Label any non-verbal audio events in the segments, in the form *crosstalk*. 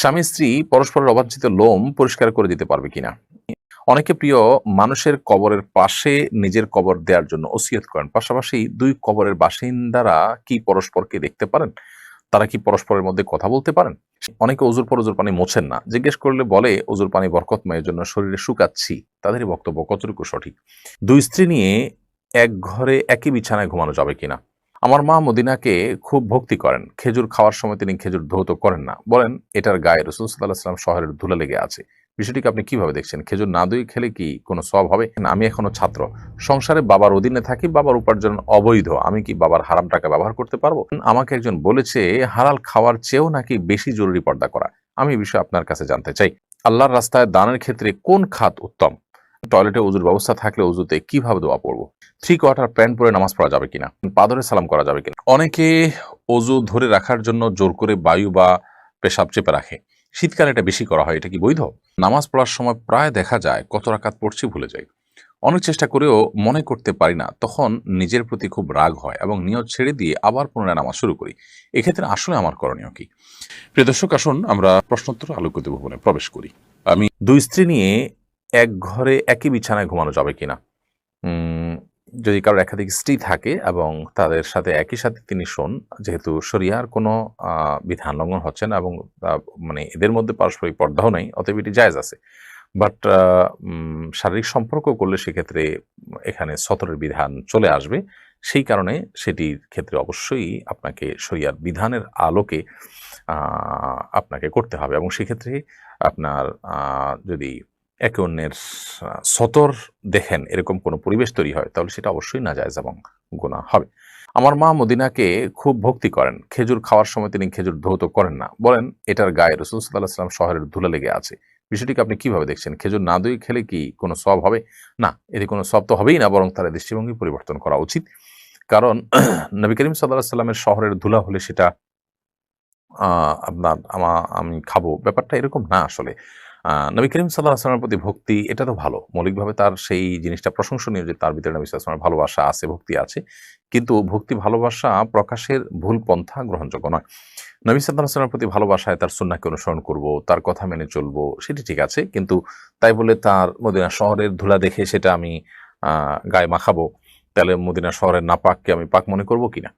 স্বামী স্ত্রী পরস্পরের অবাঞ্ছিত লোম পরিষ্কার করে দিতে পারবে কিনা? অনেকে প্রিয় মানুষের কবরের পাশে নিজের কবর দেওয়ার জন্য ওসিয়ত করেন। পাশাপাশি দুই কবরের বাসিন্দারা কি পরস্পরকে দেখতে পারেন? তারা কি পরস্পরের মধ্যে কথা বলতে পারেন? অনেকে অজুর পর অজুর পানি মোছেন না। জিজ্ঞেস করলে বলে অজুর পানি বরকতময়ের জন্য শরীরে শুকাচ্ছি। তাদের বক্তব্য কতটুকু সঠিক? দুই স্ত্রী নিয়ে এক ঘরে একই বিছানায় ঘুমানো যাবে কিনা? আমার মা মদিনাকে খুব ভক্তি করেন। খেজুর খাওয়ার সময় তিনি খেজুর ধৌত করেন না। বলেন, এটার গায়ে রসুল সাল্লাহ সাল্লাম শহরের ধুলা লেগে আছে। বিষয়টিকে আপনি কীভাবে দেখছেন? খেজুর না দই খেলে কি কোনো সব হবে? আমি এখনও ছাত্র। সংসারে বাবার অধীনে থাকি, বাবার উপার্জন অবৈধ। আমি কি বাবার হারাম টাকা ব্যবহার করতে পারব? আমাকে একজন বলেছে, হালাল খাওয়ার চেয়েও নাকি বেশি জরুরি পর্দা করা। আমি এই বিষয়ে আপনার কাছে জানতে চাই। আল্লাহর রাস্তায় দানের ক্ষেত্রে কোন খাত উত্তম? টয়লেটে উজুর ব্যবস্থা থাকলে উজুতে কীভাবে দোয়া পড়ব? থ্রি কোয়ার্টার প্যান্ট পরে নামাজ পড়া যাবে কিনা? পাদরে সালাম করা যাবে কিনা? অনেকে অজু ধরে রাখার জন্য জোর করে বায়ু বা পেশাব চেপে রাখে। শীতকালে এটা বেশি করা হয়, এটা কি বৈধ? নামাজ পড়ার সময় প্রায় দেখা যায়, কত রাকাত পড়ছি ভুলে যাই। অনেক চেষ্টা করেও মনে করতে পারি না, তখন নিজের প্রতি খুব রাগ হয় এবং নিয়ত ছেড়ে দিয়ে আবার পুনরায় নামাজ শুরু করি। এক্ষেত্রে আসলে আমার করণীয় কি? প্রিয় দর্শক, আসুন আমরা প্রশ্নোত্তর আলোকিত ভবনে প্রবেশ করি। আমি দুই স্ত্রী নিয়ে এক ঘরে একই বিছানায় ঘুমানো যাবে কিনা? যদি কারোর একাধিক স্ত্রী থাকে এবং তাদের সাথে একই সাথে তিনি শোন, যেহেতু শরিয়ার কোনো বিধান লঙ্ঘন হচ্ছে না এবং মানে এদের মধ্যে পারস্পরিক পর্দাও নেই, অতএব এটি জায়েজ আছে। বাট শারীরিক সম্পর্ক করলে সেক্ষেত্রে এখানে সতরের বিধান চলে আসবে। সেই কারণে সেটির ক্ষেত্রে অবশ্যই আপনাকে শরিয়ার বিধানের আলোকে আপনাকে করতে হবে এবং সেক্ষেত্রে আপনার যদি একে অন্যের সতর দেখেন এরকম কোনো পরিবেশ তৈরি হয়, তাহলে সেটা অবশ্যই নাজায়জ এবং গুণা হবে। আমার মা মদিনাকে খুব ভক্তি করেন, খেজুর খাওয়ার সময় তিনি খেজুর ধৌত করেন না। বলেন, এটার গায়ে রসুল সাল্লাহ সাল্লাম শহরের ধুলা লেগে আছে। বিষয়টিকে আপনি কীভাবে দেখছেন? খেজুর না দই খেলে কি কোনো সব হবে? না, এতে কোনো সব তো হবেই না, বরং তার দৃষ্টিভঙ্গি পরিবর্তন করা উচিত। কারণ *clears throat* নবী করিম সাল্লাহ সাল্লামের শহরের ধুলা হলে সেটা আপনার, আমা, আমি খাব। ব্যাপারটা এরকম না আসলে। নবী করিম সাল্লাহ আসলামের প্রতি ভক্তি, এটা তো ভালো। মৌলিকভাবে তার সেই জিনিসটা প্রশংসনীয় যে তার ভিতরে নবী সাল্লামের ভালোবাসা আছে, ভক্তি আছে। কিন্তু ভক্তি, ভালোবাসা প্রকাশের ভুল পন্থা গ্রহণযোগ্য নয়। নবী সাল্লাহ আসলামের প্রতি ভালোবাসায় তার সুন্নাকে অনুসরণ করব, তার কথা মেনে চলবো, সেটি ঠিক আছে। কিন্তু তাই বলে তার মদিনা শহরের ধুলা দেখে সেটা আমি গায়ে মাখাবো, তাহলে মদিনা শহরের নাপাককে আমি পাক মনে করব কিনা?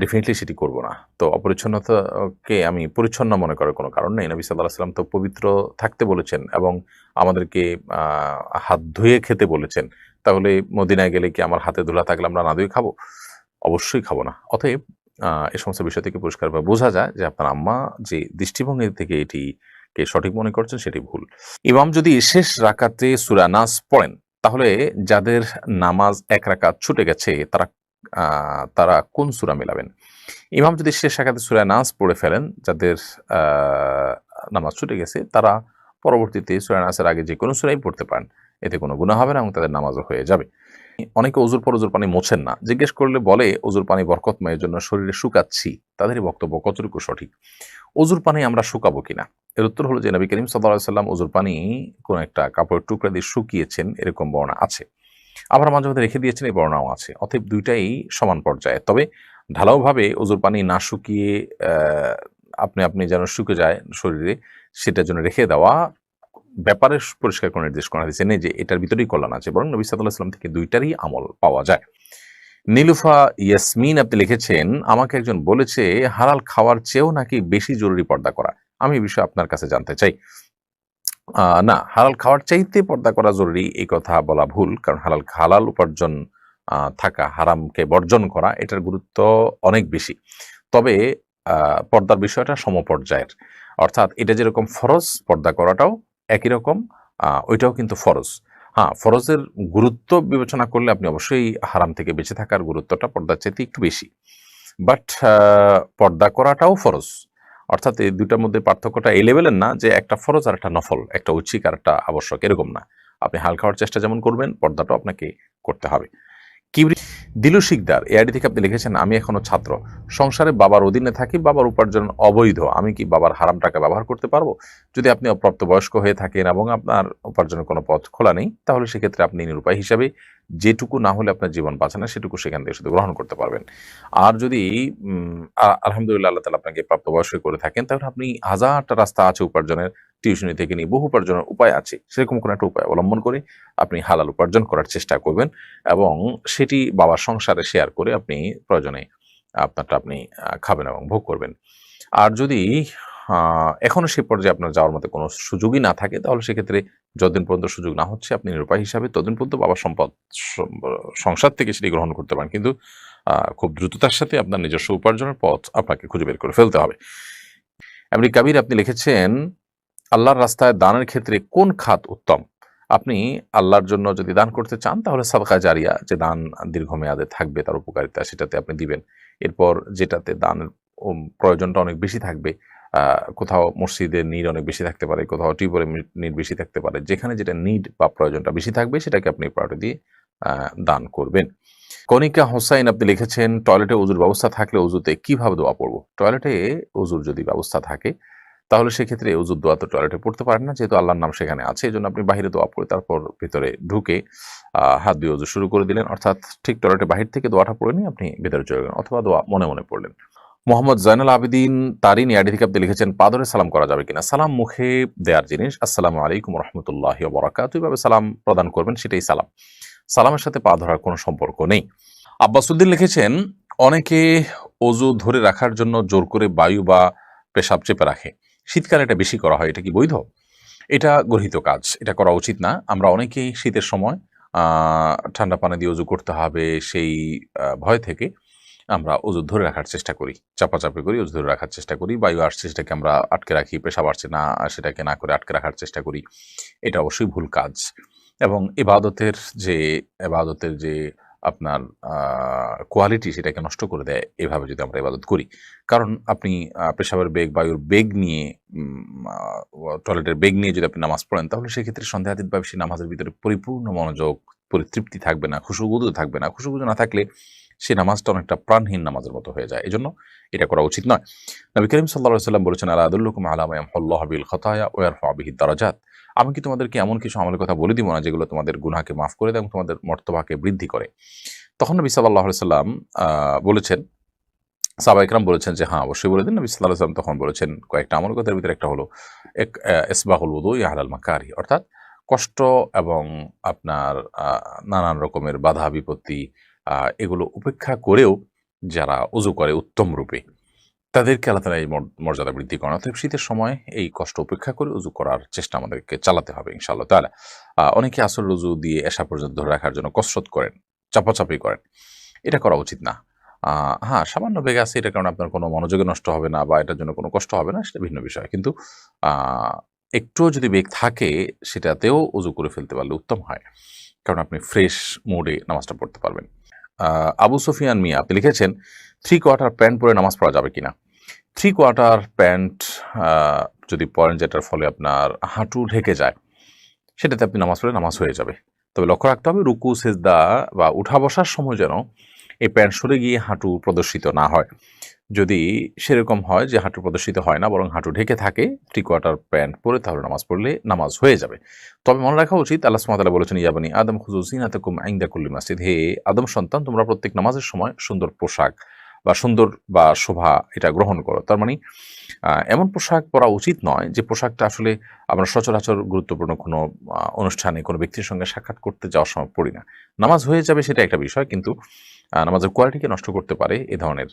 ডেফিনেটলি সেটি করব না। তো অপরিচ্ছন্নতাকে আমি পরিচ্ছন্ন মনে করার কোনো কারণ নেই। নবী সাল্লাহ সাল্লাম তো পবিত্র থাকতে বলেছেন এবং আমাদেরকে হাত ধুয়ে খেতে বলেছেন। তাহলে মদিনায় গেলে কি আমার হাতে ধুলা থাকলে আমরা না ধুয়ে খাব? অবশ্যই খাব না। অতএব এ সমস্ত বিষয় থেকে পরিষ্কারভাবে বোঝা যায় যে আপনার আম্মা যে দৃষ্টিভঙ্গি থেকে এটি কে সঠিক মনে করছেন সেটি ভুল। ইমাম যদি শেষ রাকাতে সুরা নাস পড়েন, তাহলে যাদের নামাজ এক রাকাত ছুটে গেছে, তারা তারা কোন সুরা মেলাবেন? ইমাম যদি শেষ রাকাতে সুরা নাস পড়ে ফেলেন, যাদের নামাজ ছুটে গেছে, তারা পরবর্তীতে সুরা নাসের আগে যে কোনো সুরাই পড়তে পারেন। এতে কোনো গুণা হবে না এবং তাদের নামাজও হয়ে যাবে। অনেকে অজুর পর অজুর পানি মোছেন না। জিজ্ঞেস করলে বলে অজুর পানি বরকতময়ের জন্য শরীরে শুকাচ্ছি। তাদেরই বক্তব্য কতটুকু সঠিক? অজুর পানি আমরা শুকাবো কিনা? এর উত্তর হলো যে, নবী করিম সাল্লাহ সাল্লাম অজুর পানি কোনো একটা কাপড়ের টুকরা দিয়ে শুকিয়েছেন, এরকম বর্ণনা আছে। আবার মাঝে মধ্যে রেখে দিয়েছেন, এই বর্ণনাও আছে। অতএব দুইটাই সমান পর্যায়ে। তবে ঢালাওভাবে অজুর পানি না শুকিয়ে আপনি আপনি যেন শুকে যায় শরীরে, সেটার জন্য রেখে দেওয়া ব্যাপারে পরিষ্কার করে নির্দেশ করা হয়েছে। নেই যে এটার ভিতরেই কল্যাণ আছে, বরং নবী সাল্লাহ সাল্লাম থেকে দুইটারই আমল পাওয়া যায়। নীলুফা ইয়াসমিন আপনি লিখেছেন, আমাকে একজন বলেছে, হালাল খাওয়ার চেয়েও নাকি বেশি জরুরি পর্দা করা। আমি এই বিষয়ে আপনার কাছে জানতে চাই। না, হালাল খাওয়ার চাইতে পর্দা করা জরুরি, এই কথা বলা ভুল, কারণ হালাল হালাল উপার্জন থাকা, হারামকে বর্জন করা, এটার গুরুত্ব অনেক বেশি। তবে পর্দার বিষয়টা সমপর্যায়ের। অর্থাৎ এটা যেরকম ফরজ, পর্দা করাটাও একই রকম ওইটাও কিন্তু ফরজ। হ্যাঁ ফরজের গুরুত্ব বিবেচনা করলে আপনি অবশ্যই হারাম থেকে বেঁচে থাকার গুরুত্বটা পর্দার চাইতে একটু বেশি। বাট পর্দা করাটাও ফরজ। অর্থাৎ এই দুটার মধ্যে পার্থক্যটা এই লেভেলের না যে একটা ফরজ আর একটা নফল, একটা ঐচ্ছিক আর একটা আবশ্যক, এরকম না। আপনি হাল খাওয়ার চেষ্টা যেমন করবেন, পর্দাটাও আপনাকে করতে হবে। কিবরি দিলু শিকদার এআইডি থেকে আপনি লিখেছেন, আমি এখনও ছাত্র। সংসারে বাবার অধীনে থাকি, বাবার উপার্জন অবৈধ। আমি কি বাবার হারাম টাকা ব্যবহার করতে পারব? যদি আপনি অপ্রাপ্ত বয়স্ক হয়ে থাকেন এবং আপনার উপার্জনের কোনো পথ খোলা নেই, তাহলে সেক্ষেত্রে আপনি নিরুপায় হিসাবে যেটুকু না হলে আপনার জীবন বাঁচে না, সেটুকু সেখান থেকে শুধু গ্রহণ করতে পারবেন। আর যদি আলহামদুলিল্লাহ আল্লাহ তালা আপনাকে প্রাপ্তবয়স্ক করে থাকেন, তাহলে আপনি হাজারটা রাস্তা আছে উপার্জনের, টিউশনি থেকে নিয়ে বহু উপার্জনের উপায় আছে। সেরকম কোনো একটা উপায় অবলম্বন করে আপনি হালাল উপার্জন করার চেষ্টা করবেন এবং সেটি বাবার সংসারে শেয়ার করে আপনি প্রয়োজনে আপনারটা আপনি খাবেন এবং ভোগ করবেন। আর যদি আহ, এখনও সে পর্যায়ে আপনার যাওয়ার মতো কোনো সুযোগই না থাকে তাহলে সেক্ষেত্রে যতদিন পর্যন্ত সুযোগ না হচ্ছে আপনি নিরুপায় হিসাবে ততদিন পর্যন্ত বাবার সম্পদ সংসার থেকে সেটি গ্রহণ করতে পারেন। কিন্তু খুব দ্রুততার সাথে আপনার নিজস্ব উপার্জনের পথ আপনাকে খুঁজে বের করে ফেলতে হবে। এমনি কাবির আপনি লিখেছেন আল্লাহর রাস্তায় দানের ক্ষেত্রে কোন খাত উত্তম? আপনি আল্লাহর জন্য যদি দান করতে চান তাহলে সাদকা জারিয়া যে দান দীর্ঘমেয়াদে থাকবে তার উপকারিতা সেটাতে আপনি দিবেন। এরপর যেটাতে দানের প্রয়োজনটা অনেক বেশি থাকবে কোথাও মসজিদের নিড অনেক বেশি থাকতে পারে, কোথাও টিউবওয়েলের নিড বেশি থাকতে পারে, যেখানে যেটা নিড বা প্রয়োজনটা বেশি থাকবে সেটাকে আপনি প্রায়োরিটি দিয়ে দান করবেন। কনিকা হোসাইন আপনি লিখেছেন টয়লেটে উজুর ব্যবস্থা থাকলে উজুতে কীভাবে দোয়া পড়ব? টয়লেটে উজুর যদি ব্যবস্থা থাকে, তাহলে সেক্ষেত্রে উজুর দোয়া তো টয়লেটে পড়তে পারেন না, যেহেতু আল্লাহর নাম সেখানে আছে এই জন্য আপনি বাইরে দোয়া পড়ে তারপর ভিতরে ঢুকে হাত দিয়ে উজু শুরু করে দিলেন। অর্থাৎ ঠিক টয়লেটে বাহির থেকে দোয়াটা পড়ে নিয়ে আপনি ভেতরে চলে গেলেন, অথবা দোয়া মনে মনে পড়লেন। মোহাম্মদ জাইনাল আবেদিন তারিন ইয়াডি থেকে লিখেছেন, পাদরে সালাম করা যাবে কিনা? সালাম মুখে দেওয়ার জিনিস, আসসালামু আলাইকুম রহমতুল্লাহ বরাকাত এইভাবে সালাম প্রদান করবেন, সেটাই সালাম। সালামের সাথে পা ধরার কোনো সম্পর্ক নেই। আব্বাসুদ্দিন লিখেছেন, অনেকে অজু ধরে রাখার জন্য জোর করে বায়ু বা পেশাব চেপে রাখে। শীতকালে এটা বেশি করা হয়, এটা কি বৈধ? এটা গর্হিত কাজ, এটা করা উচিত না। আমরা অনেকেই শীতের সময় ঠান্ডা পানি দিয়ে উজু করতে হবে সেই ভয় থেকে। আমরা ওজু ধরে রাখার চেষ্টা করি, চাপাচাপি করি ওজু ধরে রাখার চেষ্টা করি, বায়ু আসছে সেটাকে আমরা আটকে রাখি পেশা বাড়ছে না, সেটাকে না করে আটকে রাখার চেষ্টা করি, এটা অবশ্যই ভুল কাজ। এবং এবাদতের যে এবাদতের যে আপনার কোয়ালিটি সেটাকে নষ্ট করে দেয়, এভাবে যদি আমরা ইবাদত করি। কারণ আপনি পেশাবের বেগ, বায়ুর বেগ নিয়ে টয়লেটের বেগ নিয়ে যদি আপনি নামাজ পড়েন, তাহলে সেক্ষেত্রে সন্দেহাতীতভাবে সেই নামাজের ভিতরে পরিপূর্ণ মনোযোগ, পরিতৃপ্তি থাকবে না খুশুগুদু থাকবে না। খুশুগুদু না থাকলে সেই নামাজটা অনেকটা প্রাণহীন নামাজের মতো হয়ে যায়। এজন্য এটা করা উচিত নয়। নবী করিম সাল্লাহ সাল্লাম বলেছেন আল্লাহ আদুল্লুকুম আলামায়াম হল্লাহ বিল খতায়া ওয়ার ফাবিহি দারাজাত। আমি কি তোমাদেরকে এমন কিছু আমলের কথা বলে দিব না, যেগুলো তোমাদের গুনাহকে মাফ করে দেয় এবং তোমাদের মর্তবাকে বৃদ্ধি করে? তখন নবী সাল্লাহ সাল্লাম বলেছেন সাবা ইকরাম বলেছেন যে হ্যাঁ অবশ্যই বলে দিন। নবী সাল্লাহ সাল্লাম তখন বলেছেন, কয়েকটা আমল কথার ভিতরে একটা হলো, এক এসবাহুল উদু ইয়াহাল মাকারি। অর্থাৎ কষ্ট এবং আপনার নানান রকমের বাধা বিপত্তি এগুলো উপেক্ষা করেও যারা উজু করে উত্তম রূপে, তাদেরকে আল্লাহ তালা এই মর- মর্যাদা বৃদ্ধি করেন। অতএব শীতের সময় এই কষ্ট উপেক্ষা করে উজু করার চেষ্টা আমাদেরকে চালাতে হবে ইনশাআল্লাহ তাহলে অনেকে আসল রুজু দিয়ে এসা পর্যন্ত ধরে রাখার জন্য কসরত করেন, চাপাচাপি করেন। এটা করা উচিত না। হ্যাঁ সামান্য বেগ আছে এটা কারণে আপনার কোনো মনোযোগে নষ্ট হবে না বা এটার জন্য কোনো কষ্ট হবে না, সেটা ভিন্ন বিষয়। কিন্তু একটুও যদি বেগ থাকে, সেটাতেও উজু করে ফেলতে পারলে উত্তম হয়। কারণ আপনি ফ্রেশ মুডে নামাজটা পড়তে পারবেন। আবু সুফিয়ান মিয়া, আপনি লিখেছেন থ্রি কোয়ার্টার প্যান্ট পরে নামাজ পড়া যাবে কিনা? থ্রি কোয়ার্টার প্যান্ট যদি পরেন যেটার ফলে আপনার হাঁটু ঢেকে যায়, সেটাতে আপনি নামাজ পড়ে নামাজ হয়ে যাবে। তবে লক্ষ্য রাখতে হবে, রুকু, সেজদা বা উঠা বসার সময় যেন এই প্যান্ট সরে গিয়ে হাঁটু প্রদর্শিত না হয়। যদি সেরকম হয় যে হাঁটু প্রদর্শিত হয় না, বরং হাঁটু ঢেকে থাকে থ্রি কোয়ার্টার প্যান্ট পরে, তাহলে নামাজ পড়লে নামাজ হয়ে যাবে। তবে মনে রাখা উচিত, আল্লাহ সুমাতালা বলেছেন ইয়াবানি আদম খুজুসিন আতকুম আইন্দা কুল্লি মাসজিদ। হে আদম সন্তান, তোমরা প্রত্যেক নামাজের সময় সুন্দর পোশাক বা সুন্দর বা শোভা এটা গ্রহণ করো। তার মানে এমন পোশাক পরা উচিত নয় যে পোশাকটা আসলে আমরা সচরাচর গুরুত্বপূর্ণ কোনো অনুষ্ঠানে কোনো ব্যক্তির সঙ্গে সাক্ষাৎ করতে যাওয়ার সময় পড়ি না। নামাজ হয়ে যাবে সেটা একটা বিষয়, কিন্তু নামাজের কোয়ালিটিকে নষ্ট করতে পারে এ ধরনের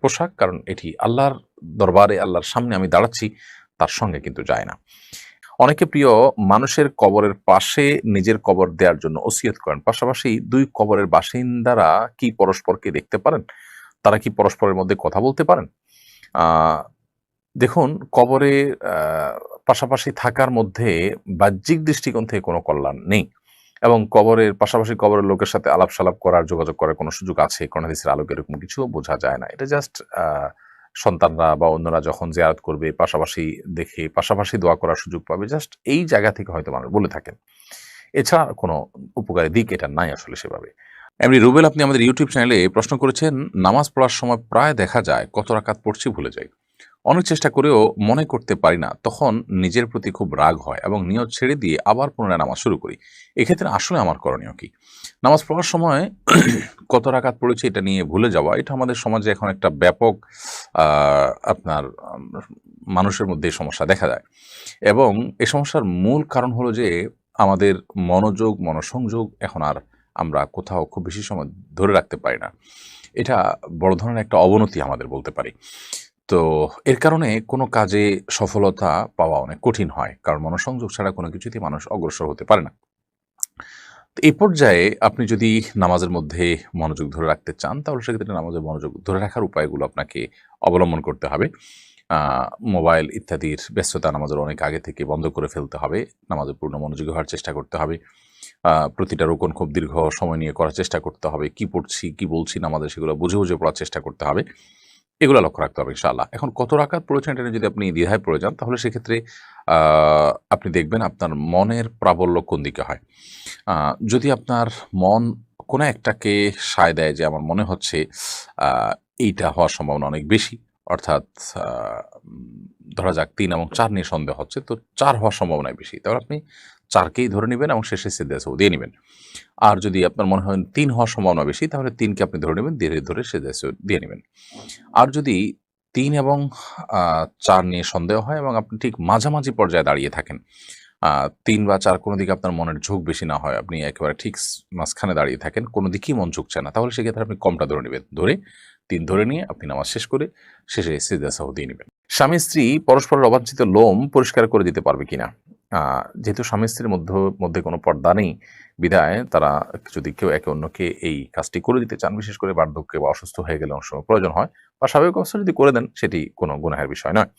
পোশাক, কারণ এটি আল্লাহর দরবারে, আল্লাহর সামনে আমি দাঁড়াচ্ছি, তার সঙ্গে কিন্তু যায় না। অনেকে প্রিয়, মানুষের কবরের পাশে নিজের কবর দেওয়ার জন্য ওসিয়ত করেন। পাশাপাশি দুই কবরের বাসিন্দারা কি পরস্পরকে দেখতে পারেন? তারা কি পরস্পরের মধ্যে কথা বলতে পারেন? দেখুন, কবরে পাশাপাশি থাকার মধ্যে বাহ্যিক দৃষ্টিকোণ থেকে কোনো কল্যাণ নেই। এবং কবরের, পাশাপাশি কবরের লোকের সাথে আলাপ সালাপ করার, যোগাযোগ করার কোনো সুযোগ আছে? কোন হাদিসের আলোকে এরকম কিছু বোঝা যায় না। এটা জাস্ট সন্তানরা বা অন্যরা যখন জিয়ারত করবে, পাশাপাশি দেখে, পাশাপাশি দোয়া করার সুযোগ পাবে জাস্ট এই জায়গা থেকে হয়তো মানুষ বলে থাকেন। এছাড়া কোনো উপকারী দিক এটা নাই আসলে সেভাবে। এমনি রুবেল, আপনি আমাদের ইউটিউব চ্যানেলে প্রশ্ন করেছেন, নামাজ পড়ার সময় প্রায় দেখা যায়, কত রাকাত পড়ছি ভুলে যাই। অনেক চেষ্টা করেও মনে করতে পারি না, তখন নিজের প্রতি খুব রাগ হয় এবং নিয়ত ছেড়ে দিয়ে আবার পুনরায় নামাজ শুরু করি। এক্ষেত্রে আসলে আমার করণীয় কি? নামাজ পড়ার সময় *clears throat* কত রাকাত পড়েছে এটা নিয়ে ভুলে যাওয়া, এটা আমাদের সমাজে এখন একটা ব্যাপক আপনার মানুষের মধ্যে সমস্যা দেখা যায় এবং এ সমস্যার মূল কারণ হলো যে আমাদের মনোযোগ, মনোসংযোগ এখন আর আমরা কোথাও খুব বেশি সময় ধরে রাখতে পারি না। এটা বড় ধরনের একটা অবনতি আমাদের বলতে পারি। তো এর কারণে কোনো কাজে সফলতা পাওয়া অনেক কঠিন হয়, কারণ মনোসংযোগ ছাড়া কোনো কিছুতেই মানুষ অগ্রসর হতে পারে না। তো এই পর্যায়ে আপনি যদি নামাজের মধ্যে মনোযোগ ধরে রাখতে চান, তাহলে সেক্ষেত্রে নামাজের মনোযোগ ধরে রাখার উপায়গুলো আপনাকে অবলম্বন করতে হবে। মোবাইল ইত্যাদির ব্যস্ততা নামাজের অনেক আগে থেকে বন্ধ করে ফেলতে হবে নামাজের পূর্ণ মনোযোগী হওয়ার চেষ্টা করতে হবে। প্রতিটা রোকন খুব দীর্ঘ সময় নিয়ে করার চেষ্টা করতে হবে, কি পড়ছি, কি বলছি নামাজে সেগুলো বুঝে বুঝে পড়ার চেষ্টা করতে হবে। এগুলো লক্ষ্য রাখতে হবে ইনশাআল্লাহ। এখন কত রাকাত পড়েছেন এটা যদি আপনি দ্বিধায় পড়ে যান, তাহলে সেক্ষেত্রে আপনি দেখবেন আপনার মনের প্রাবল্য কোন দিকে হয়। যদি আপনার মন কোনো একটাকে সায় দেয় যে আমার মনে হচ্ছে এইটা হওয়ার সম্ভাবনা অনেক বেশি, অর্থাৎ ধরা যাক তিন এবং চার নিয়ে সন্দেহ হচ্ছে, তো চার হওয়ার সম্ভাবনাই বেশি। তাহলে আপনি চারকেই ধরে নেবেন এবং শেষে সিদ্ধাসও দিয়ে নেবেন। আর যদি আপনার মনে হয় তিন হওয়ার সম্ভাবনা বেশি, তাহলে তিনকে আপনি ধরে নেবেন, ধীরে ধরে সিদ্ধাসও দিয়ে নেবেন। আর যদি তিন এবং চার নিয়ে সন্দেহ হয় এবং আপনি ঠিক মাঝামাঝি পর্যায়ে দাঁড়িয়ে থাকেন তিন বা চার কোনো দিকে আপনার মনের ঝোঁক বেশি না হয়, আপনি একেবারে ঠিক মাঝখানে দাঁড়িয়ে থাকেন, কোনো দিকেই মন ঝুঁকছে না, তাহলে সেক্ষেত্রে আপনি কমটা ধরে নেবেন। ধরে তিন ধরে নিয়ে আপনি নামাজ শেষ করে শেষে সিদ্ধাসাহ দিয়ে নেবেন। স্বামী স্ত্রী পরস্পরের অবাঞ্ছিত লোম পরিষ্কার করে দিতে পারবে কিনা? যেহেতু স্বামী স্ত্রীর মধ্যে মধ্যে কোনো পর্দা নেই বিধায় তারা যদি কেউ একে অন্যকে এই কাজটি করে দিতে চান, বিশেষ করে বার্ধক্যে বা অসুস্থ হয়ে গেলে অনেক সময় প্রয়োজন হয়, বা স্বাভাবিক অবস্থা যদি করে দেন, সেটি কোনো গুনাহের বিষয় নয়।